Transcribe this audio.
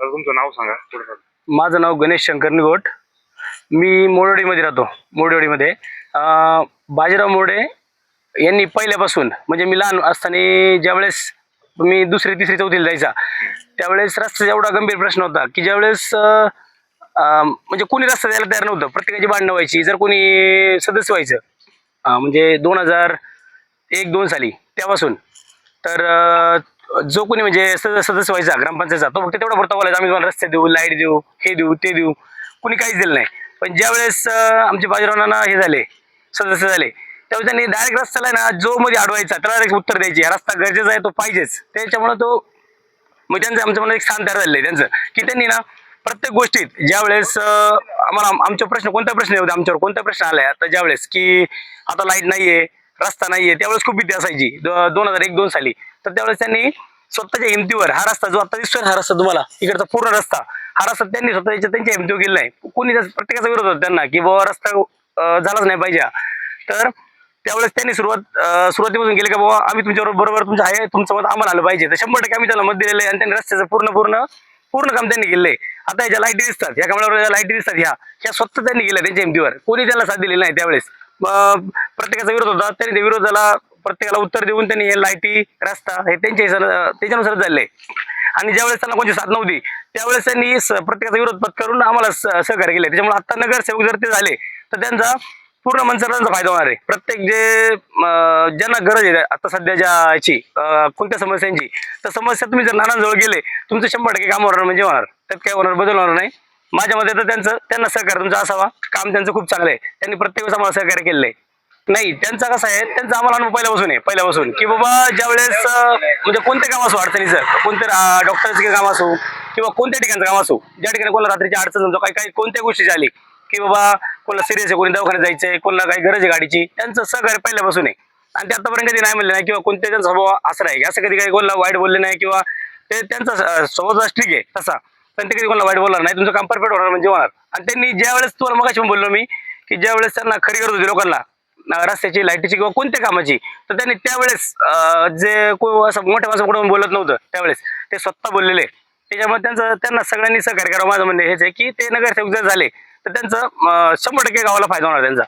तर तुमचं नाव सांगा माझं नाव गणेश शंकर निगोट. मी मोरडीमध्ये राहतो मोरडीवाडीमध्ये. अं, बाजीराव मोरडे यांनी पहिल्यापासून म्हणजे मी लहान असताना ज्यावेळेस मी दुसरी तिसरी चौथीला जायचा त्यावेळेस रस्त्याचा एवढा गंभीर प्रश्न होता की ज्यावेळेस अं, अं, म्हणजे कोणी रस्ता द्यायला तयार नव्हतं प्रत्येकाची भांडणं व्हायची जर कोणी सदस्य व्हायचं अं, म्हणजे दोन हजार एक दोन साली त्यापासून. तर अं, जो कोणी म्हणजे सदस्य व्हायचा ग्रामपंचायतचा तो फक्त तेवढा पुरता बोलायचा. आम्ही तुम्हाला रस्ते देऊ लाइट देऊ हे देऊ ते देऊ. कुणी काहीच दिलं नाही. पण ज्यावेळेस वेळेस आमचे बाजीरावांना हे झाले सदस्य झाले त्यावेळेस त्यांनी डायरेक्ट रस्त्याला ना जो मध्ये अडवायचा त्याला डायरेक्ट उत्तर द्यायची. रस्ता गरजेचा आहे तो पाहिजेच. त्याच्यामुळे तो मग त्यांचं आमच्या मनात एक स्थान तयार झालेलं आहे त्यांचं. की त्यांनी ना प्रत्येक गोष्टीत ज्यावेळेस वेळेस आम्हाला आमचे प्रश्न कोणता प्रश्न येऊ आमच्यावर कोणता प्रश्न आलाय आता ज्यावेळेस की आता लाइट नाहीये रस्ता नाहीये त्यावेळेस खूप भीती असायची. दोन हजार एक दोन साली. तर त्यावेळेस त्यांनी स्वतःच्या हिमतीवर हा रस्ता जो आता दिसतोय हा रस्ता तुम्हाला इकडचा पूर्ण रस्ता हा रस्ता त्यांनी स्वतःच्या त्यांच्या हिमतीवर गेला नाही कोणी प्रत्येकाचा विरोध होता त्यांना की बाबा रस्ता झालाच नाही पाहिजे. हा. तर त्यावेळेस त्यांनी सुरुवात सुरुवातीपासून केली का बाबा आम्ही तुमच्यावर बरोबर तुमचं आहे तुमचं मत आम्हाला आलं पाहिजे. तर शंभर टक्के आम्ही त्याला मत दिलेलं आहे आणि त्यांनी रस्त्याचं पूर्ण पूर्ण पूर्ण काम त्यांनी केलंय आता याच्या लाईटी दिसतात या कमळावर लाईटी दिसतात ह्या ह्या स्वतः त्यांनी केल्या त्यांच्या हिमतीवर. कोणी त्याला साथ दिलेली नाही त्यावेळेस. प्रत्येकाचा विरोध होता त्यांनी त्या विरोधाला प्रत्येकाला उत्तर देऊन त्यांनी हे लाईटी रस्ता हे त्यांच्या त्याच्यानुसार झाले आणि ज्यावेळेस त्यांना कोणती साथ नव्हती त्यावेळेस त्यांनी प्रत्येकाचा विरोध पत्करून आम्हाला सहकार्य केले. त्याच्यामुळे आता नगरसेवक जर ते झाले तर त्यांचा पूर्ण मनसरांचा फायदा होणार आहे. प्रत्येक जे ज्यांना गरज आहे आता सध्या ज्याची कोणत्या समस्यांची तर समस्या तुम्ही जर नानांजवळ गेले तुमचं शंभर टक्के काम होणार म्हणजे होणार. त्यात काय होणार बदल होणार नाही. माझ्या मते तर त्यांचं त्यांना सहकार्य तुमचा असावा. काम त्यांचं खूप चांगलं आहे. त्यांनी प्रत्येक वेळेस आम्हाला सहकार्य केलेलं आहे. नाही त्यांचा कसं आहे त्यांचा आम्हाला अनुभव पहिल्यापासून आहे पहिल्यापासून. की बाबा ज्यावेळेस वेळेस म्हणजे कोणते काम असो अडचणीचं कोणते डॉक्टरचं काम असो किंवा कोणत्या ठिकाणचं काम असो ज्या ठिकाणी कोणाला रात्रीची अडचण समजा काही काही कोणत्या गोष्टीची आली की बाबा कोणाला सिरियस आहे कोणी दवाखान्यात आहे कोणाला काही गरज आहे गाडीची त्यांचं सहकार्य पहिल्यापासून आहे. आणि ते आतापर्यंत कधी नाही म्हणले नाही किंवा कोणत्या त्यांचा स्वभाव असं आहे असं कधी काही कोणाला वाईट बोलले नाही किंवा ते त्यांचा स्वभाव ठीक आहे तसा. पण ते कधी कोणाला वाईट बोलणार नाही. तुमचं काम परफेक्ट होणार म्हणजे होणार. आणि त्यांनी ज्या वेळेस तुम्हाला मगाशी पण बोललो मी की ज्या वेळेस त्यांना खरी गरज होती लोकांना रस्त्याची लाईटीची किंवा कोणत्या कामाची तर त्यांनी त्यावेळेस जे असं मोठ्या माणसं कुठं बोलत नव्हतं त्यावेळेस ते स्वतः बोललेले. त्याच्यामुळे त्यांचं त्यांना सगळ्यांनी सहकार्य करावं. माझं म्हणणं हेच आहे की ते नगरसेवक जर झाले तर त्यांचं शंभर टक्के गावाला फायदा होणार त्यांचा.